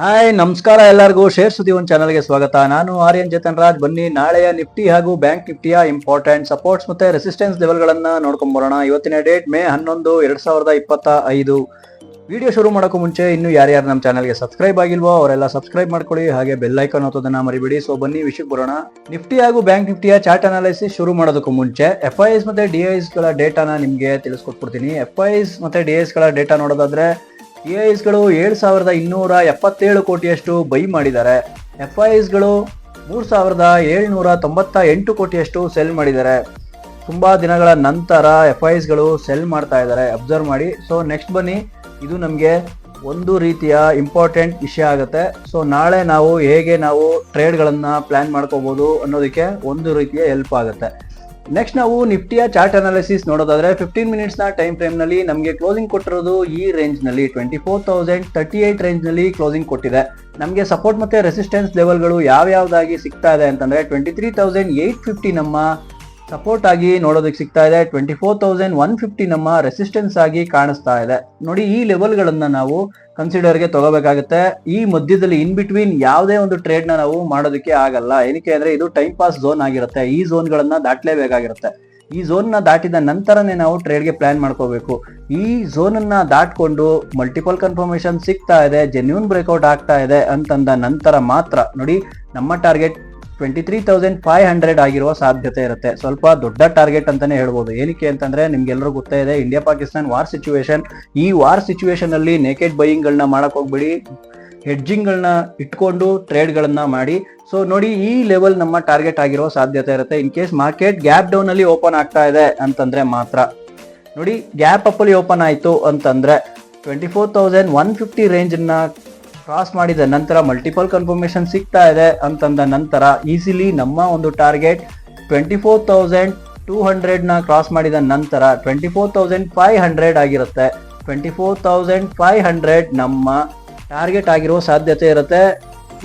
Hi ನಮಸ್ಕಾರ ಎಲ್ಲರಿಗೂ. Share ಸುದ್ದಿ ಒಂದು ಚಾನಲ್ಗೆ ಸ್ವಾಗತ. ನಾನು ಆರ್ಯನ್ ಜತನ್ ರಾಜ್. ಬನ್ನಿ, ನಾಳೆಯ ನಿಫ್ಟಿ ಹಾಗೂ ಬ್ಯಾಂಕ್ ನಿಫ್ಟಿಯ ಇಂಪಾರ್ಟೆಂಟ್ ಸಪೋರ್ಟ್ಸ್ ಮತ್ತೆ ರೆಸಿಸ್ಟೆನ್ಸ್ ಲೆವೆಲ್ಗಳನ್ನ ನೋಡ್ಕೊಂಡ್ ಬರೋಣ ಇವತ್ತಿನ ಡೇಟ್ ಮೇ ಹನ್ನೊಂದು, ಎರಡ್ ಸಾವಿರದ ಇಪ್ಪತ್ತ ಐದು ವಿಡಿಯೋ ಶುರು ಮಾಡೋಕ್ಕೂ ಮುಂಚೆ ಇನ್ನು ಯಾರ್ಯಾರು ನಮ್ಮ ಚಾನಲ್ಗೆ ಸಬ್ಸ್ಕ್ರೈಬ್ ಆಗಿಲ್ವೋ, ಅವರೆಲ್ಲ ಸಬ್ಸ್ಕ್ರೈಬ್ ಮಾಡ್ಕೊಳ್ಳಿ. ಹಾಗೆ ಬೆಲ್ ಐಕಾನ್ ಓದೋದನ್ನ ಮರಿಬೇಡಿ. ಸೊ ಬನ್ನಿ ವಿಷಯಕ್ಕೆ ಬರೋಣ. ನಿಫ್ಟಿ ಹಾಗೂ ಬ್ಯಾಂಕ್ ನಿಫ್ಟಿಯ ಚಾರ್ಟ್ ಅನಾಲಿಸಿಸ್ ಶುರು ಮಾಡೋದಕ್ಕೂ ಮುಂಚೆ ಎಫ್ ಐ ಎಸ್ ಮತ್ತೆ ಡಿ ಐಸ್ಗಳ ಡೇಟಾನ ನಿಮಗೆ ತಿಳಿಸ್ಕೊಟ್ಬಿಡ್ತೀನಿ. ಎಫ್ ಐ ಎಸ್ ಮತ್ತೆ ಡಿ ಐಸ್ಗಳ ಡೇಟಾ ನೋಡೋದಾದ್ರೆ ಡಿ ಐಸ್ಗಳು ಏಳು ಸಾವಿರದ ಇನ್ನೂರ ಎಪ್ಪತ್ತೇಳು ಕೋಟಿಯಷ್ಟು ಬೈ ಮಾಡಿದ್ದಾರೆ. ಎಫ್ ಐ ಎಸ್ಗಳು ಮೂರು ಸಾವಿರದ ಏಳ್ನೂರ ತೊಂಬತ್ತ ಎಂಟು ಕೋಟಿಯಷ್ಟು ಸೆಲ್ ಮಾಡಿದ್ದಾರೆ. ತುಂಬ ದಿನಗಳ ನಂತರ ಎಫ್ ಐ ಗಳು ಸೆಲ್ ಮಾಡ್ತಾ ಇದ್ದಾರೆ. ಅಬ್ಸರ್ವ್ ಮಾಡಿ. ಸೊ, ನೆಕ್ಸ್ಟ್ ಬನ್ನಿ. ಇದು ನಮಗೆ ಒಂದು ರೀತಿಯ ಇಂಪಾರ್ಟೆಂಟ್ ವಿಷಯ ಆಗುತ್ತೆ. ಸೊ, ನಾಳೆ ನಾವು ಹೇಗೆ ನಾವು ಟ್ರೇಡ್ಗಳನ್ನು ಪ್ಲ್ಯಾನ್ ಮಾಡ್ಕೋಬೋದು ಅನ್ನೋದಕ್ಕೆ ಒಂದು ರೀತಿಯ ಹೆಲ್ಪ್ ಆಗುತ್ತೆ. ನೆಕ್ಸ್ಟ್ ನಾವು ನಿಫ್ಟಿಯ ಚಾರ್ಟ್ ಅನಾಲಿಸಿಸ್ ನೋಡೋದಾದ್ರೆ ಫಿಫ್ಟೀನ್ ಮಿನಿಟ್ಸ್ನ ಟೈಮ್ ಫ್ರೇಮ್ನಲ್ಲಿ ನಮಗೆ ಕ್ಲೋಸಿಂಗ್ ಕೊಟ್ಟಿರೋದು ಈ ರೇಂಜ್ನಲ್ಲಿ twenty four thousand thirty eight ರೇಂಜ್ನಲ್ಲಿ closing ಕೊಟ್ಟಿದೆ. ನಮಗೆ ಸಪೋರ್ಟ್ ಮತ್ತೆ ರೆಸಿಸ್ಟೆನ್ಸ್ ಲೆವೆಲ್ಗಳು ಯಾವ್ಯಾವ್ದಾಗಿ ಸಿಗ್ತಾ ಇದೆ ಅಂತಂದ್ರೆ twenty three thousand eight fifty ನಮ್ಮ ಸಪೋರ್ಟ್ ಆಗಿ ನೋಡೋದಕ್ಕೆ ಸಿಗ್ತಾ ಇದೆ. Twenty four thousand one fifty ನಮ್ಮ ರೆಸಿಸ್ಟೆನ್ಸ್ ಆಗಿ ಕಾಣಿಸ್ತಾ ಇದೆ. ನೋಡಿ, ಈ ಲೆವೆಲ್ಗಳನ್ನ ನಾವು ಕನ್ಸಿಡರ್ಗೆ ತಗೋಬೇಕಾಗುತ್ತೆ. ಈ ಮಧ್ಯದಲ್ಲಿ ಇನ್ ಬಿಟ್ವೀನ್ ಯಾವುದೇ ಒಂದು ಟ್ರೇಡ್ನ ನಾವು ಮಾಡೋದಕ್ಕೆ ಆಗಲ್ಲ. ಏನಕ್ಕೆ ಅಂದ್ರೆ ಇದು ಟೈಮ್ ಪಾಸ್ ಝೋನ್ ಆಗಿರುತ್ತೆ. ಈ ಝೋನ್ ಗಳನ್ನ ದಾಟ್ಲೇಬೇಕಾಗಿರುತ್ತೆ. ಈ ಝೋನ್ನ ದಾಟಿದ ನಂತರನೇ ನಾವು ಟ್ರೇಡ್ಗೆ ಪ್ಲಾನ್ ಮಾಡ್ಕೋಬೇಕು. ಈ ಝೋನ್ ಅನ್ನ ದಾಟ್ಕೊಂಡು ಮಲ್ಟಿಪಲ್ ಕನ್ಫರ್ಮೇಶನ್ ಸಿಗ್ತಾ ಇದೆ. ಜೆನ್ಯೂನ್ ಬ್ರೇಕ್ಔಟ್ ಆಗ್ತಾ ಇದೆ ಅಂತಂದ ನಂತರ ಮಾತ್ರ ನೋಡಿ, ನಮ್ಮ target twenty three thousand five hundred ಆಗಿರುವ ಸಾಧ್ಯತೆ ಇರುತ್ತೆ. ಸ್ವಲ್ಪ ದೊಡ್ಡ ಟಾರ್ಗೆಟ್ ಅಂತಾನೆ ಹೇಳ್ಬೋದು. ಏನಕ್ಕೆ ಅಂತಂದ್ರೆ ನಿಮ್ಗೆಲ್ಲರೂ ಗೊತ್ತೇ ಇದೆ ಇಂಡಿಯಾ ಪಾಕಿಸ್ತಾನ್ ವಾರ್ ಸಿಚುವೇಶನ್ ಈ ವಾರ್ ಸಿಚುವೇಶನ್ ಅಲ್ಲಿ ನೇಕೆಡ್ ಬೈಯಿಂಗ್ ಗಳನ್ನ ಮಾಡಕ್ ಹೋಗ್ಬಿಡಿ ಹೆಡ್ಜಿಂಗ್ ಗಳನ್ನ ಇಟ್ಕೊಂಡು ಟ್ರೇಡ್ ಗಳನ್ನ ಮಾಡಿ. ಸೊ ನೋಡಿ ಈ ಲೆವೆಲ್ ನಮ್ಮ ಟಾರ್ಗೆಟ್ ಆಗಿರೋ ಸಾಧ್ಯತೆ ಇರುತ್ತೆ. In case market gap down ಅಲ್ಲಿ ಓಪನ್ ಆಗ್ತಾ ಇದೆ ಅಂತಂದ್ರೆ ಮಾತ್ರ. ನೋಡಿ ಗ್ಯಾಪ್ ಅಪ್ ಅಲ್ಲಿ ಓಪನ್ ಆಯ್ತು ಅಂತಂದ್ರೆ twenty four thousand one fifty ರೇಂಜ್ನ cross ಮಾಡಿದ ನಂತರ ಮಲ್ಟಿಪಲ್ ಕನ್ಫರ್ಮೇಶನ್ ಸಿಗ್ತಾ ಇದೆ ಅಂತಂದ ನಂತರ ಈಸಿಲಿ ನಮ್ಮ ಒಂದು target twenty four thousand two ಹಂಡ್ರೆಡ್ನ cross ಮಾಡಿದ ನಂತರ twenty four thousand five hundred ಆಗಿರುತ್ತೆ. Twenty four thousand five hundred ನಮ್ಮ ಟಾರ್ಗೆಟ್ ಆಗಿರೋ ಸಾಧ್ಯತೆ ಇರುತ್ತೆ.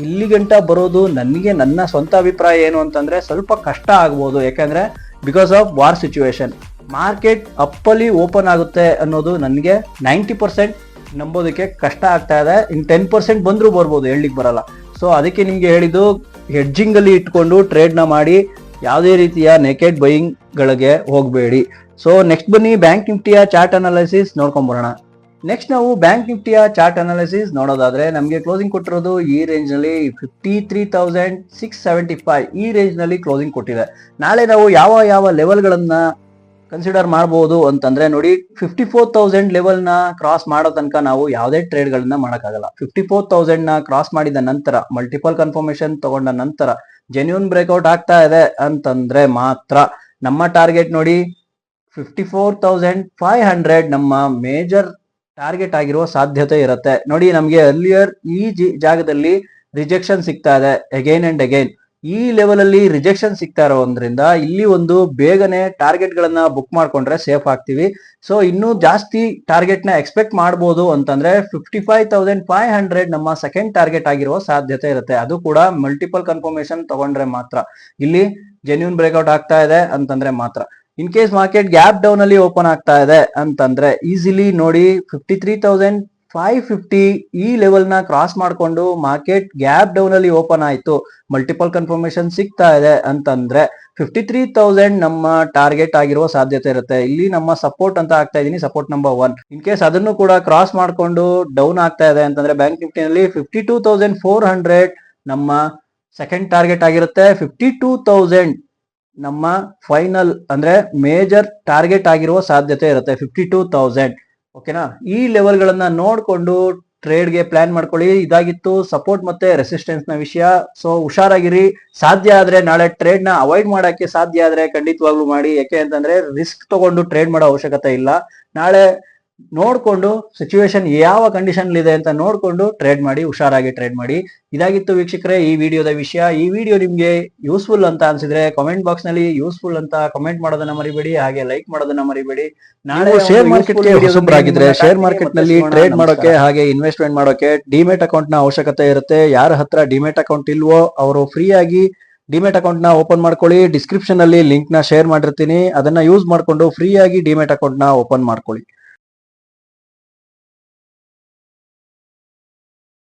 ಇಲ್ಲಿ ಗಂಟ ಬರೋದು ನನಗೆ ನನ್ನ ಸ್ವಂತ ಅಭಿಪ್ರಾಯ ಏನು ಅಂತಂದರೆ ಸ್ವಲ್ಪ ಕಷ್ಟ ಆಗ್ಬೋದು. ಯಾಕೆಂದರೆ because of war situation market ಅಪ್ಪಲ್ಲಿ open ಆಗುತ್ತೆ ಅನ್ನೋದು ನನಗೆ ನೈಂಟಿ ಪರ್ಸೆಂಟ್ ನಂಬೋದಕ್ಕೆ ಕಷ್ಟ ಆಗ್ತಾ ಇದೆ. ಇನ್ ಟೆನ್ ಪರ್ಸೆಂಟ್ ಬಂದರೂ ಬರ್ಬೋದು, ಹೇಳಲಿಕ್ಕೆ ಬರಲ್ಲ. ಸೊ ಅದಕ್ಕೆ ನಿಮಗೆ ಹೇಳಿದ್ದು ಹೆಡ್ಜಿಂಗ್ ಅಲ್ಲಿ ಇಟ್ಕೊಂಡು ಟ್ರೇಡ್ನ ಮಾಡಿ, ಯಾವುದೇ ರೀತಿಯ ನೆಕೆಡ್ ಬೈಯಿಂಗ್ಗಳಿಗೆ ಹೋಗಬೇಡಿ. ಸೊ ನೆಕ್ಸ್ಟ್ ಬನ್ನಿ ಬ್ಯಾಂಕ್ ನಿಫ್ಟಿಯ ಚಾರ್ಟ್ ಅನಾಲಿಸಿಸ್ ನೋಡ್ಕೊಂಬರೋಣ. ನೆಕ್ಸ್ಟ್ ನಾವು ಬ್ಯಾಂಕ್ ನಿಫ್ಟಿಯ ಚಾರ್ಟ್ ಅನಾಲಿಸಿಸ್ ನೋಡೋದಾದ್ರೆ, ನಮಗೆ ಕ್ಲೋಸಿಂಗ್ ಕೊಟ್ಟಿರೋದು ಈ ರೇಂಜ್ನಲ್ಲಿ fifty three thousand six seventy five ಈ ರೇಂಜ್ನಲ್ಲಿ ಕ್ಲೋಸಿಂಗ್ ಕೊಟ್ಟಿದೆ. ನಾಳೆ ನಾವು ಯಾವ ಯಾವ ಲೆವೆಲ್ಗಳನ್ನ ಕನ್ಸಿಡರ್ ಮಾಡಬಹುದು ಅಂತಂದ್ರೆ ನೋಡಿ ಫಿಫ್ಟಿ ಫೋರ್ ತೌಸಂಡ್ ಲೆವೆಲ್ನ ಕ್ರಾಸ್ ಮಾಡೋ ತನಕ ನಾವು ಯಾವುದೇ ಟ್ರೇಡ್ ಗಳನ್ನ ಮಾಡಕ್ಕಾಗಲ್ಲ. ಫಿಫ್ಟಿ ಫೋರ್ ತೌಸಂಡ್ನ ಕ್ರಾಸ್ ಮಾಡಿದ ನಂತರ ಮಲ್ಟಿಪಲ್ ಕನ್ಫರ್ಮೇಶನ್ ತಗೊಂಡ ನಂತರ ಜೆನ್ಯೂನ್ ಬ್ರೇಕ್ಔಟ್ ಆಗ್ತಾ ಇದೆ ಅಂತಂದ್ರೆ ಮಾತ್ರ ನಮ್ಮ ಟಾರ್ಗೆಟ್ ನೋಡಿ fifty four thousand five hundred ನಮ್ಮ ಮೇಜರ್ ಟಾರ್ಗೆಟ್ ಆಗಿರುವ ಸಾಧ್ಯತೆ ಇರುತ್ತೆ. ನೋಡಿ ನಮಗೆ ಅರ್ಲಿಯರ್ ಈ ಜಾಗದಲ್ಲಿ ರಿಜೆಕ್ಷನ್ ಸಿಗ್ತಾ ಇದೆ ಅಗೈನ್ ಅಂಡ್ ಅಗೈನ್ ಈ ಲೆವೆಲಲ್ಲಿ ರಿಜೆಕ್ಷನ್ ಸಿಗ್ತಾ ಇರೋದ್ರಿಂದ ಇಲ್ಲಿ ಒಂದು ಬೇಗನೆ ಟಾರ್ಗೆಟ್ ಗಳನ್ನ ಬುಕ್ ಮಾಡ್ಕೊಂಡ್ರೆ ಸೇಫ್ ಆಗ್ತೀವಿ. ಸೊ ಇನ್ನೂ ಜಾಸ್ತಿ ಟಾರ್ಗೆಟ್ನ ಎಕ್ಸ್ಪೆಕ್ಟ್ ಮಾಡಬಹುದು ಅಂತಂದ್ರೆ fifty five thousand five hundred ನಮ್ಮ ಸೆಕೆಂಡ್ ಟಾರ್ಗೆಟ್ ಆಗಿರುವ ಸಾಧ್ಯತೆ ಇರುತ್ತೆ. ಅದು ಕೂಡ ಮಲ್ಟಿಪಲ್ ಕನ್ಫರ್ಮೇಶನ್ ತಗೊಂಡ್ರೆ ಮಾತ್ರ. ಇಲ್ಲಿ ಜೆನ್ಯೂನ್ ಬ್ರೇಕ್ಔಟ್ ಆಗ್ತಾ ಇದೆ ಅಂತಂದ್ರೆ ಮಾತ್ರ. In case market gap down ಅಲ್ಲಿ ಓಪನ್ ಆಗ್ತಾ ಇದೆ ಅಂತಂದ್ರೆ ಈಸಿಲಿ ನೋಡಿ fifty three thousand five fifty ಈ ಲೆವೆಲ್ನ ಕ್ರಾಸ್ ಮಾಡಿಕೊಂಡು ಮಾರ್ಕೆಟ್ ಗ್ಯಾಪ್ ಡೌನ್ ಅಲ್ಲಿ ಓಪನ್ ಆಯಿತು. ಮಲ್ಟಿಪಲ್ ಕನ್ಫರ್ಮೇಶನ್ ಸಿಗ್ತಾ ಇದೆ ಅಂತಂದ್ರೆ ಫಿಫ್ಟಿ ತ್ರೀ ತೌಸಂಡ್ ನಮ್ಮ ಟಾರ್ಗೆಟ್ ಆಗಿರುವ ಸಾಧ್ಯತೆ ಇರುತ್ತೆ. ಇಲ್ಲಿ ನಮ್ಮ ಸಪೋರ್ಟ್ ಅಂತ ಆಗ್ತಾ ಇದೀನಿ support number one in case ಅದನ್ನು ಕೂಡ ಕ್ರಾಸ್ ಮಾಡಿಕೊಂಡು ಡೌನ್ ಆಗ್ತಾ ಇದೆ ಅಂತಂದ್ರೆ bank ನಿಫ್ಟಿನಲ್ಲಿ fifty two thousand four hundred ನಮ್ಮ ಸೆಕೆಂಡ್ ಟಾರ್ಗೆಟ್ ಆಗಿರುತ್ತೆ. ಫಿಫ್ಟಿ ಟೂ ತೌಸಂಡ್ ನಮ್ಮ ಫೈನಲ್ ಅಂದ್ರೆ ಮೇಜರ್ ಟಾರ್ಗೆಟ್ ಆಗಿರುವ ಸಾಧ್ಯತೆ ಇರುತ್ತೆ. ಫಿಫ್ಟಿ ಟೂ ತೌಸಂಡ್ ಓಕೆನಾ ಈ ಲೆವೆಲ್ ನೋಡಿಕೊಂಡು ಟ್ರೇಡ್ಗೆ ಪ್ಲಾನ್ ಮಾಡ್ಕೊಳ್ಳಿ. ಇದಾಗಿತ್ತು ಸಪೋರ್ಟ್ ಮತ್ತೆ ರೆಸಿಸ್ಟೆನ್ಸ್ನ ವಿಷಯ. ಸೊ ಹುಷಾರಾಗಿರಿ. ಸಾಧ್ಯ ಆದ್ರೆ ನಾಳೆ ಟ್ರೇಡ್ನ ಅವಾಯ್ಡ್ ಮಾಡೋಕ್ಕೆ ಸಾಧ್ಯ ಆದ್ರೆ ಖಂಡಿತವಾಗ್ಲೂ ಮಾಡಿ. ಯಾಕೆ ಅಂತಂದ್ರೆ ರಿಸ್ಕ್ ತಗೊಂಡು ಟ್ರೇಡ್ ಮಾಡೋ ಅವಶ್ಯಕತೆ ಇಲ್ಲ. ನಾಳೆ ನೋಡ್ಕೊಂಡು ಸಿಚುವೇಶನ್ ಯಾವ ಕಂಡೀಷನ್ ಇದೆ ಅಂತ ನೋಡ್ಕೊಂಡು ಟ್ರೇಡ್ ಮಾಡಿ ಹುಷಾರಾಗಿ ಟ್ರೇಡ್ ಮಾಡಿ. ಇದಾಗಿತ್ತು ವೀಕ್ಷಕರೇ ಈ ವಿಡಿಯೋದ ವಿಷಯ. ಈ ವಿಡಿಯೋ ನಿಮ್ಗೆ ಯೂಸ್ಫುಲ್ ಅಂತ ಅನ್ಸಿದ್ರೆ ಕಾಮೆಂಟ್ ಬಾಕ್ಸ್ನಲ್ಲಿ ಯೂಸ್ಫುಲ್ ಅಂತ ಕಮೆಂಟ್ ಮಾಡೋದನ್ನ ಮರಿಬೇಡಿ ಹಾಗೆ ಲೈಕ್ ಮಾಡೋದನ್ನ ಮರಿಬೇಡಿ. ನಾಳೆ ಶೇರ್ ಮಾರ್ಕೆಟ್ ಆಗಿದ್ರೆ ಶೇರ್ ಮಾರ್ಕೆಟ್ನಲ್ಲಿ ಟ್ರೇಡ್ ಮಾಡೋಕೆ ಹಾಗೆ ಇನ್ವೆಸ್ಟ್ಮೆಂಟ್ ಮಾಡೋಕೆ ಡಿಮೆಟ್ ಅಕೌಂಟ್ನ ಅವಶ್ಯಕತೆ ಇರುತ್ತೆ. ಯಾರ ಹತ್ರ ಡಿಮೆಟ್ ಅಕೌಂಟ್ ಇಲ್ವೋ ಅವರು ಫ್ರೀ ಆಗಿ ಡಿಮೆಟ್ ಅಕೌಂಟ್ನ ಓಪನ್ ಮಾಡ್ಕೊಳ್ಳಿ. ಡಿಸ್ಕ್ರಿಪ್ಷನ್ ಅಲ್ಲಿ ಲಿಂಕ್ನ ಶೇರ್ ಮಾಡಿರ್ತೀನಿ. ಅದನ್ನ ಯೂಸ್ ಮಾಡ್ಕೊಂಡು ಫ್ರೀ ಆಗಿ ಡಿಮೆಟ್ ಅಕೌಂಟ್ನ ಓಪನ್ ಮಾಡ್ಕೊಳ್ಳಿ.